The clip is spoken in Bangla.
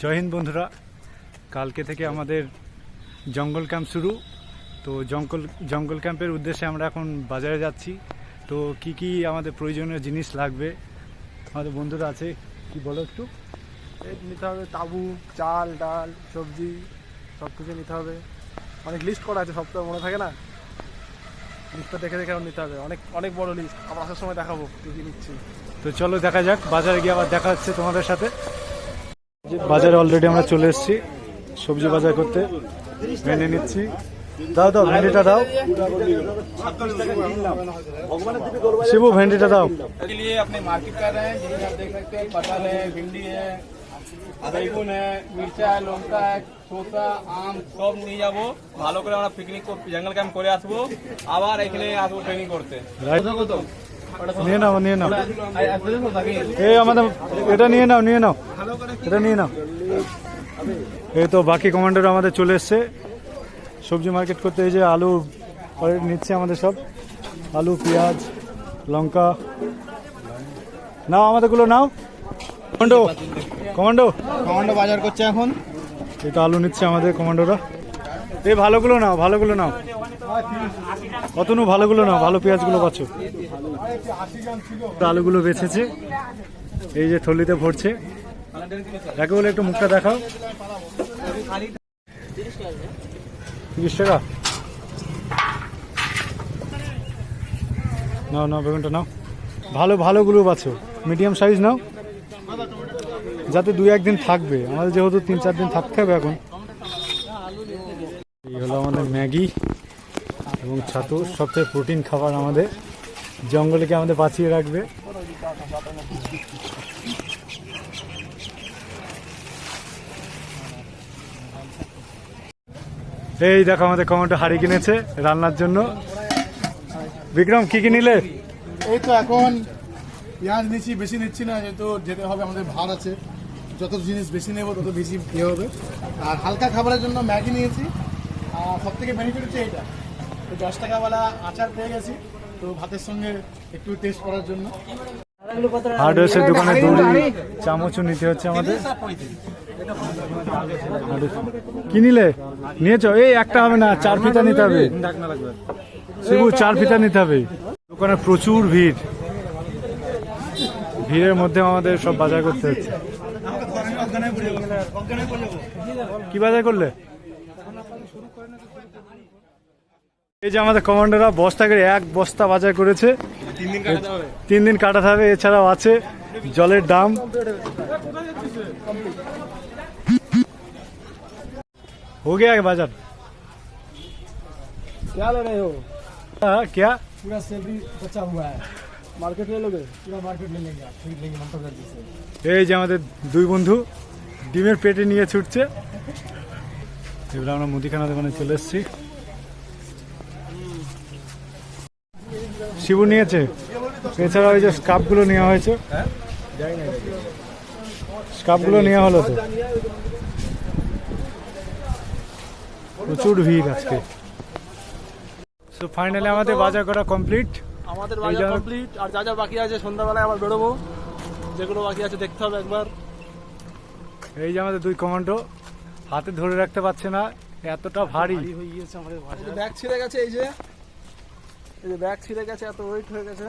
জয় হিন্দ বন্ধুরা। কালকে থেকে আমাদের জঙ্গল ক্যাম্প শুরু। তো জঙ্গল জঙ্গল ক্যাম্পের উদ্দেশ্যে আমরা এখন বাজারে যাচ্ছি। তো কি কি আমাদের প্রয়োজনীয় জিনিস লাগবে? আমাদের বন্ধুরা আছে কি বলো একটু? নিতে হবে তাবু চাল ডাল সবজি সব কিছু নিতে হবে। অনেক লিস্ট করা আছে সব তো মনে থাকে না? লিস্টটা দেখে দেখে নিতে হবে। অনেক অনেক বড় লিস্ট আবার আসার সময় দেখাবো কী কী নিচ্ছি। তো চলো দেখা যাক বাজারে গিয়ে আবার দেখা হচ্ছে তোমাদের সাথে। বাজারে অলরেডি আমরা চলে এসেছি সবজি বাজার করতে ভেন্ডি নিচ্ছি দাও দাও ভেন্ডিটা দাও শিবু ভেন্ডিটা দাও বেগুন মির্চা লঙ্কা শসা আম সব নিয়ে যাব ভালো করে আমরা পিকনিক জঙ্গল ক্যাম্প করে আসব আবার এখানে আসব ট্রেনিং করতে নিয়ে নাও নিয়ে নাও এই আমাদের এটা নিয়ে নাও নিয়ে নাও এটা নিয়ে নাও। এই তো বাকি কমান্ডার আমাদের চলে এসছে। সবজি মার্কেট করতে এই যে আলু নিচ্ছে আমাদের সব। আলু পেঁয়াজ লঙ্কা। নাও আমাদেরগুলো নাও। কমান্ডো কমান্ডো কমান্ডো বাজার করছে এখন। এই তো আলু নিচ্ছে আমাদের কমান্ডোরা এই ভালোগুলো নাও ভালোগুলো নাও। কতনু ভালোগুলো নাও ভালো পেঁয়াজগুলো পাচ্ছ। আলুগুলো বেছেছে। এই যে থলিতে ভরছে। দেখো বলে একটু মুখটা দেখাও। তিরিশ টাকা? নাও নাও, বেগুনটা নাও। ভালো ভালোগুলো বাছো মিডিয়াম সাইজ নাও। যাতে দুই, একদিন থাকবে। আমাদের যেহেতু তিন, চার দিন থাকতে হবে এখন। এই হলো আমাদের ম্যাগি এবং ছাতু। সবচেয়ে প্রোটিন খাবার আমাদের। জঙ্গলকে আমাদের বাঁচিয়ে রাখবে? এই দেখো আমাদের কমেন্টে হাড়ি কিনেছে রান্নার জন্য। বিক্রম কি কি নিলে? এই তো এখন পেঁয়াজ নিচ্ছি বেশি নিচ্ছি না যেহেতু যেতে হবে আমাদের ভার আছে। যত জিনিস বেশি নেব তত বেশি ইয়ে হবে। আর হালকা খাবারের জন্য ম্যাগি নিয়েছি। আর সব থেকে বেনিফিট হচ্ছে এইটা। তো দশ টাকাওয়ালা আচার পেয়ে গেছি তো ভাতের সঙ্গে একটু টেস্ট করার জন্য। হার্ডওয়ার্সের দোকানে দড়ি চামচও নিতে হচ্ছে আমাদের। কি নিলে? নিয়েছো? এই একটা হবে না চার ফিতা নিতে হবে। শিবু চার ফিতা নিতে হবে। দোকানে প্রচুর ভিড়। ভিড়ের মধ্যে আমাদের সব বাজার করতে হচ্ছে। কি বাজার করলে? এই যে আমাদের কমান্ডাররা বস্তা করে এক বস্তা বাজার করেছে। তিন দিন কাটাতে হবে এছাড়াও আছে। জলের দাম हो गया है बाजार क्या ले रहे हो हाँ, क्या पूरा सैलरी बचा हुआ है मार्केट ले लोगे पूरा मार्केट ले लेंगे आप खरीद लेंगे ममता बनर्जी से এই যে আমাদের দুই বন্ধু ডিমের পেটে নিয়ে ছুটছে এবার আমরা মুদিখানা দোকানে চলে এসেছি শিবু নিয়েছে এছাড়া ওই যে স্কাপগুলো নেওয়া হয়েছে স্কাপগুলো নেওয়া হলো তো। প্রচুর ভিড় আজকে। সো ফাইনালি আমাদের বাজার করা কমপ্লিট আমাদের বাজার কমপ্লিট আর যা যা বাকি আছে সন্ধ্যাবেলায় আবার বেরোবো। যেগুলো বাকি আছে দেখতে হবে একবার। এই যে আমাদের দুই কমান্ডো হাতে ধরে রাখতে পারছে না এতটা ভারী। হয়ে গিয়েছে আমাদের ব্যাগ ছিঁড়ে গেছে এই যে। এই যে ব্যাগ ছিঁড়ে গেছে এত ওয়েট হয়ে গেছে।